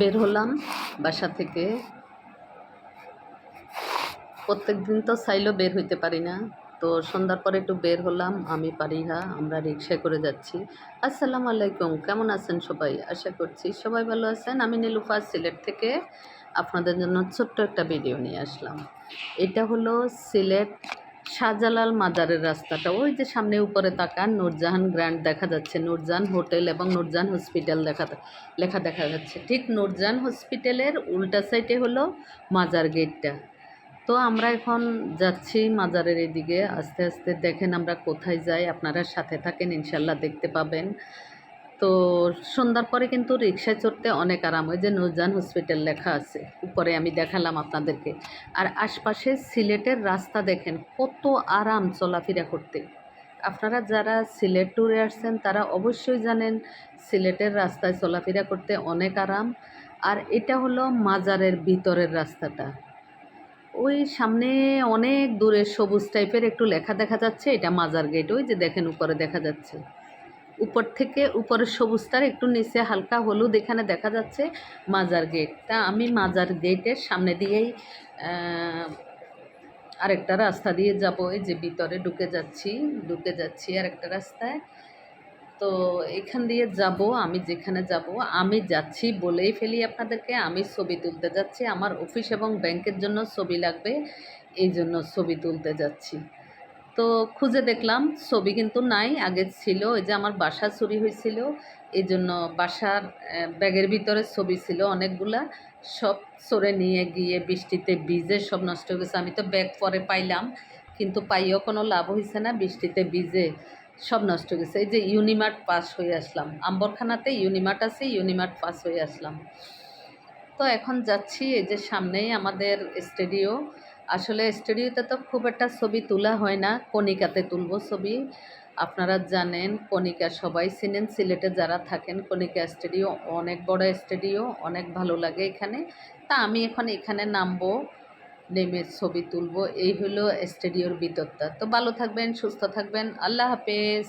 বের হলাম বাসা থেকে। প্রত্যেক দিন তো চাইলেও বের হইতে পারি না। তো সন্ধ্যার পরে একটু বের হলাম, আমি, পারিহা, আমরা রিক্সায় করে যাচ্ছি। আসসালামু আলাইকুম, কেমন আছেন সবাই? আশা করছি সবাই ভালো আছেন। আমি নীলুফা, সিলেট থেকে আপনাদের জন্য ছোট্ট একটা ভিডিও নিয়ে আসলাম। এটা হলো সিলেট শাহজালাল মাজারের রাস্তাটা। ওই যে সামনে উপরে তাকান, নূরজাহান গ্র্যান্ড দেখা যাচ্ছে। নূরজাহান হোটেল এবং নূরজাহান হসপিটাল দেখা লেখা দেখা যাচ্ছে। ঠিক নূরজাহান হসপিটালের উল্টা সাইডে হলো মাজার গেটটা। তো আমরা এখন যাচ্ছি মাজারের এদিকে। আস্তে আস্তে দেখেন আমরা কোথায় যাই। আপনারা সাথে থাকেন, ইনশাল্লাহ দেখতে পাবেন। তো সন্ধ্যার পরে কিন্তু রিক্সায় চড়তে অনেক আরাম। ওই যে নূরজাহান হসপিটাল লেখা আছে, উপরে আমি দেখালাম আপনাদেরকে। আর আশপাশে সিলেটের রাস্তা দেখেন, কত আরাম চলাফেরা করতে। আপনারা যারা সিলেট ট্যুরে আসছেন, তারা অবশ্যই জানেন সিলেটের রাস্তায় চলাফেরা করতে অনেক আরাম। আর এটা হলো মাজারের ভিতরের রাস্তাটা। ওই সামনে অনেক দূরে সবুজ টাইপের একটু লেখা দেখা যাচ্ছে, এটা মাজার গেট ওই যে দেখেন উপরে দেখা যাচ্ছে। উপর থেকে উপরের সবুজটার একটু নিচে হালকা হলুদ এখানে দেখা যাচ্ছে মাজার গেট তা আমি মাজার গেটের সামনে দিয়েই আরেকটা রাস্তা দিয়ে যাব। এই যে ভিতরে ঢুকে যাচ্ছি ঢুকে যাচ্ছি আরেকটা রাস্তায়। তো এখান দিয়ে যাব, আমি যেখানে যাব, আমি যাচ্ছি বলেই ফেলি আপনাদেরকে। আমি ছবি তুলতে যাচ্ছি, আমার অফিস এবং ব্যাংকের জন্য ছবি লাগবে, এই জন্য ছবি তুলতে যাচ্ছি। তো খুঁজে দেখলাম, ছবি কিন্তু নাই, আগে ছিল ওই যে আমার বাসা চুরি হয়েছিল এই জন্য বাসার ব্যাগের ভিতরে ছবি ছিল অনেকগুলা, সব সরে নিয়ে গিয়ে বৃষ্টিতে ভিজে সব নষ্ট হয়ে গেছে। আমি তো ব্যাগ পরে পাইলাম, কিন্তু পাইও কোনো লাভ হয়েছে না, বৃষ্টিতে ভিজে সব নষ্ট হয়ে গেছে। এই যে ইউনিমার্ট পাস হয়ে আসলাম, আম্বরখানাতে ইউনিমার্ট আছে, ইউনিমার্ট পাস হয়ে আসলাম। তো এখন যাচ্ছি, এই যে সামনেই আমাদের স্টুডিও আসলে স্টুডিওতে তো খুব একটা ছবি তোলা হয় না, কণিকাতে তুলবো ছবি। আপনারা জানেন, কণিকা সবাই চিনেন সিলেটে যারা থাকেন, কণিকা স্টুডিও অনেক বড় স্টুডিও, অনেক ভালো লাগে এখানে। তা আমি এখন এখানে নামবো, নেমে ছবি তুলবো, এই হলো স্টুডিওর ভিতরটা। তো ভালো থাকবেন, সুস্থ থাকবেন, আল্লাহ হাফেজ।